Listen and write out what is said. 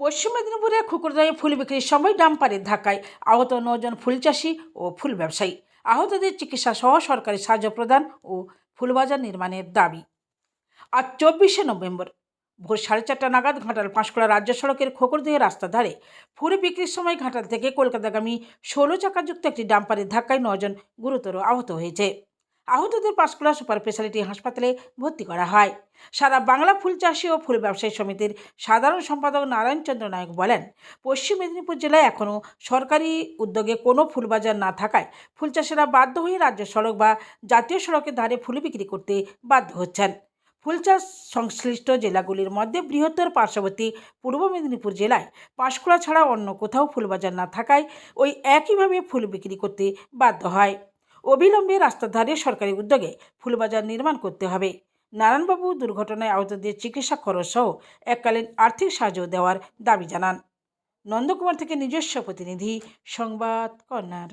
পশ্চিম মেদিনীপুরে খুকুরদায়ে ফুল বিক্রির সময় ডাম্পারের ধাক্কায় আহত নজন ফুল চাষি ও ফুল ব্যবসায়ী। আহতদের চিকিৎসা সহ সরকারি সাহায্য প্রদান ও ফুলবাজার নির্মাণের দাবি। আজ চব্বিশে নভেম্বর, ভোর সাড়ে চারটা নাগাদ ঘাটাল পাঁশকুড়া রাজ্য সড়কের খোকরদিয়া রাস্তার ধারে ফুল বিক্রির সময় ঘাটাল থেকে কলকাতাগামী ষোলো চাকাযুক্ত একটি ডাম্পারের ধাক্কায় নজন গুরুতর আহত হয়েছে। আহতদের পাঁশকুড়া সুপার স্পেশালিটি হাসপাতালে ভর্তি করা হয়। সারা বাংলা ফুল চাষি ও ফুল ব্যবসায়ী সমিতির সাধারণ সম্পাদক নারায়ণচন্দ্র নায়ক বলেন, পশ্চিম মেদিনীপুর জেলায় এখনও সরকারি উদ্যোগে কোনো ফুল বাজার না থাকায় ফুল চাষিরা বাধ্য হয়ে রাজ্য সড়ক বা জাতীয় সড়কের ধারে ফুল বিক্রি করতে বাধ্য হচ্ছেন। ফুল চাষ সংশ্লিষ্ট জেলাগুলির মধ্যে বৃহত্তর পার্শ্ববর্তী পূর্ব মেদিনীপুর জেলায় পাঁশকুড়া ছাড়া অন্য কোথাও ফুল বাজার না থাকায় ওই একইভাবে ফুল বিক্রি করতে বাধ্য হয়। অবিলম্বে রাস্তার ধারে সরকারি উদ্যোগে ফুলবাজার নির্মাণ করতে হবে। নারায়ণবাবু দুর্ঘটনায় আহতদের চিকিৎসা খরচ সহ এককালীন আর্থিক সাহায্য দেওয়ার দাবি জানান। নন্দকুমার থেকে নিজস্ব প্রতিনিধি, সংবাদ কর্নার।